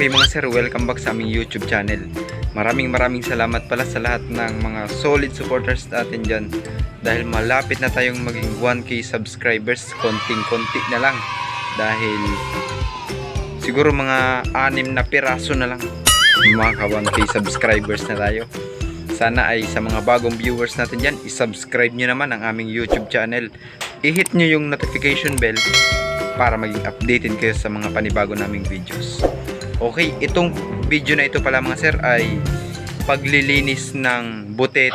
Okay mga sir, welcome back sa aming YouTube channel. Maraming maraming salamat pala sa lahat ng mga solid supporters natin dyan. Dahil malapit na tayong maging 1k subscribers, konting-konti na lang. Dahil siguro mga anim na piraso na lang. Maka 1k subscribers na tayo. Sana ay sa mga bagong viewers natin dyan, isubscribe nyo naman ang aming YouTube channel. I-hit nyo yung notification bell para maging updated kayo sa mga panibago naming videos. Okay, itong video na ito pala mga sir ay paglilinis ng butete.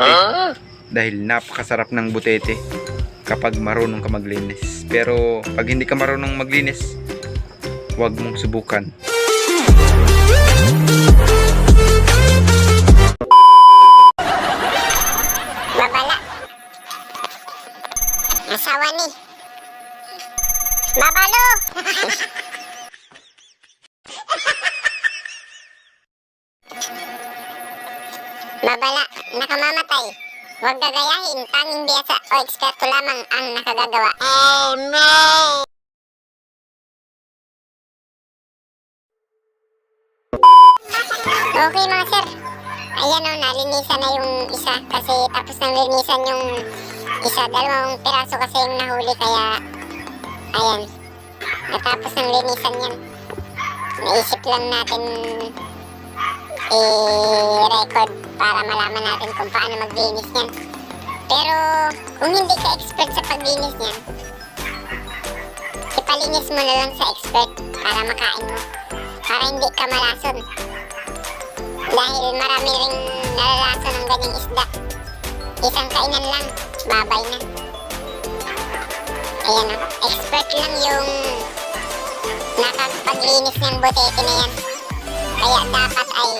Dahil napakasarap ng butete kapag marunong ka maglinis. Pero pag hindi ka marunong maglinis, huwag mong subukan. Babala, nakamamatay. Huwag gagayahin, tanging biyasa o eksperto lamang ang nakagagawa. Oh no! Okay mga sir. Ayan o, nalinisan na yung isa kasi tapos nang linisan yung isa. Dalawang piraso kasi yung nahuli kaya ayan. Natapos ng linisan yan. Naisip lang natin i-record para malaman natin kung paano maglinis yan. Pero kung hindi ka expert sa paglinis niyan, ipalinis mo na lang sa expert para makain mo. Para hindi ka malason. Dahil marami ring nalalaso ng ganyang isda. Isang kainan lang, babay na. Ayan o, expert lang yung nakakapaglinis ng butete na yan. Kaya dapat ay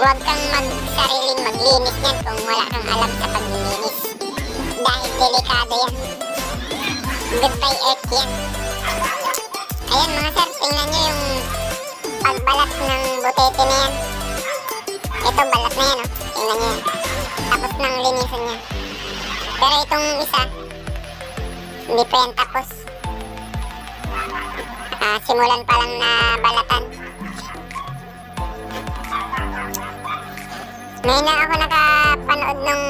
huwag kang magsariling maglinis yan kung wala kang alam sa paglilinis. Dahil delikado yan. Goodbye earth yan. Ayan mga sir, tingnan nyo yung pagbalat ng butete na yan. Ito, balat na yan, oh. Tingnan niyo yan. Tapos nang linisan niya. Pero itong isa, hindi pa yan tapos. Ah, simulan pa lang na balatan. Ngayon lang ako nakapanood nung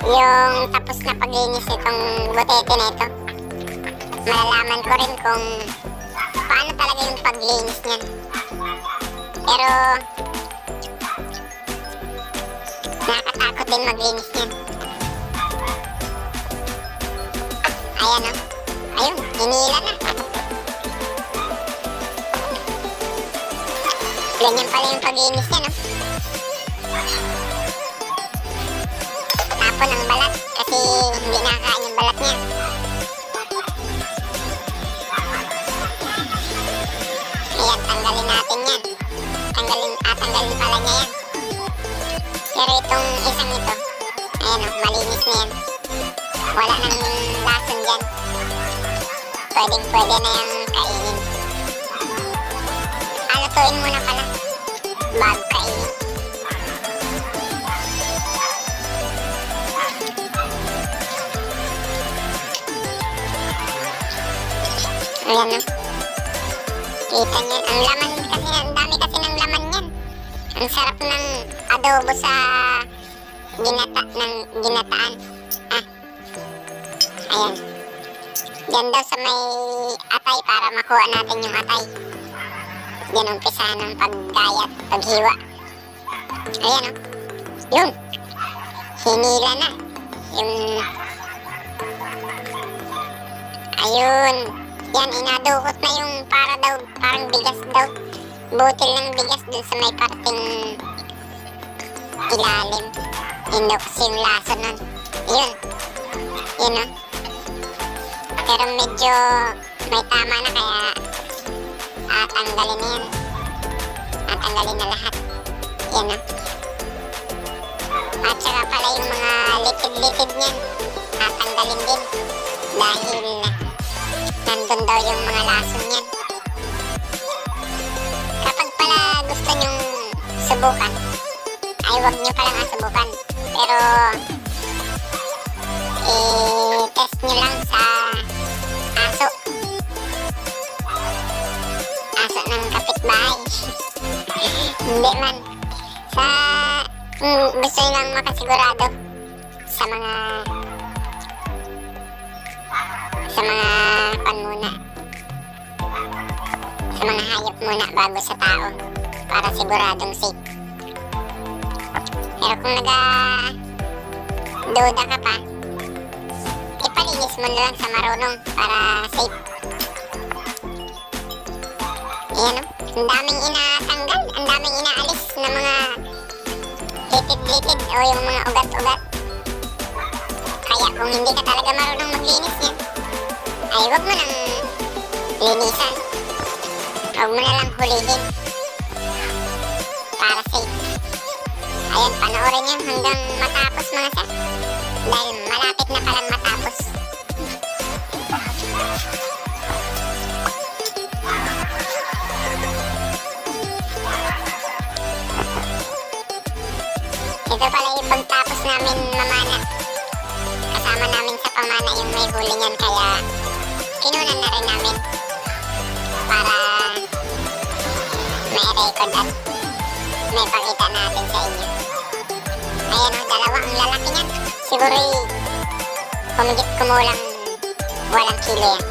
yung tapos na paglinis itong butete na ito. Malalaman ko rin kung paano talaga yung paglinis niyan. Pero nakakatakot din maglinis niyan. Ayan o. Ayun, hinila na. Ganyan pala yung paglinis niya, no? Tapon ang balat kasi hindi nakakain yung balat niya. Ayan, tanggalin natin yan. Tanggalin, ah, tanggalin pala niya yan. Pero itong isang ito, ayan o, malinis na yan. Wala nang lason dyan. Pwedeng pwede na yung kainin. Alutuin mo na pala. Bago kainin. Ayan o. Kita niyo, ang laman kasi, ang dami kasi ng laman yan. Ang sarap ng adobo sa ginata ng ginataan. Ah. Ayan. Diyan daw sa may atay para makuha natin yung atay. Diyan umpisa ng paggayat, paghiwa. Ayan o. Yun. Hinila na. Yung... Ayun. Yan, inadukot na yung para daw, parang bigas daw. Butil ng bigas dun sa may parting ilalim. Kasi yung laso nun. Yun. Yun o. Pero medyo may tama na kaya atanggalin na yan. Atanggalin na lahat. Yan o. At saka pala yung mga litid-litid niyan. Tatanggalin din. Dahil nandun daw yung mga lason niyan. Kapag pala gusto nyong subukan, ay wag nyo palang subukan. Pero, i-test nyo lang sa aso. Aso ng kapitbahay. Hindi man. Sa mm, gusto nyo lang makasigurado sa mga sa mga Sa mga hayop muna bago sa tao para siguradong safe. Pero kung naga duda ka pa, ipalinis mo lang sa marunong para safe. Ayan o. Ang daming inatanggal. Ang daming inaalis na mga litid-litid o yung mga ugat-ugat. Kaya kung hindi ka talaga marunong maglinis yan, ay huwag mo nang linisan. Huwag mo na lang hulihin. Para safe. Ayan, panoorin yan hanggang matapos mga sir. Dahil malapit na palang matapos. Ito pala yung pagtapos namin mamana. Kasama namin sa pamana yung may huli niyan kaya kinunan na rin namin para may record at may pakita natin sa inyo. Ayan o, dalawa ang lalaki niyan. Siguro humigit kumulang walang kilo yan.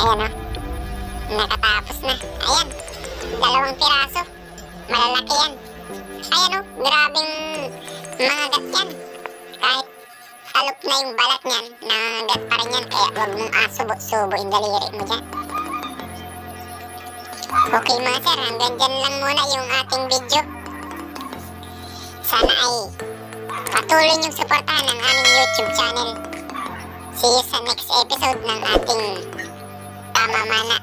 Ayan o, nakatapos na. Ayan, dalawang piraso. Malalaki yan. Ayan o, grabing mga gat yan. Kahit talop na yung balat niyan, nangagat pa rin yan. Kaya huwag mong asubo-subo yung daliri mo dyan. Okay mga sir, hanggang dyan lang muna yung ating video. Sana ay patuloy niyong suportahan ang aming YouTube channel. See you sa next episode ng ating Tama Mana.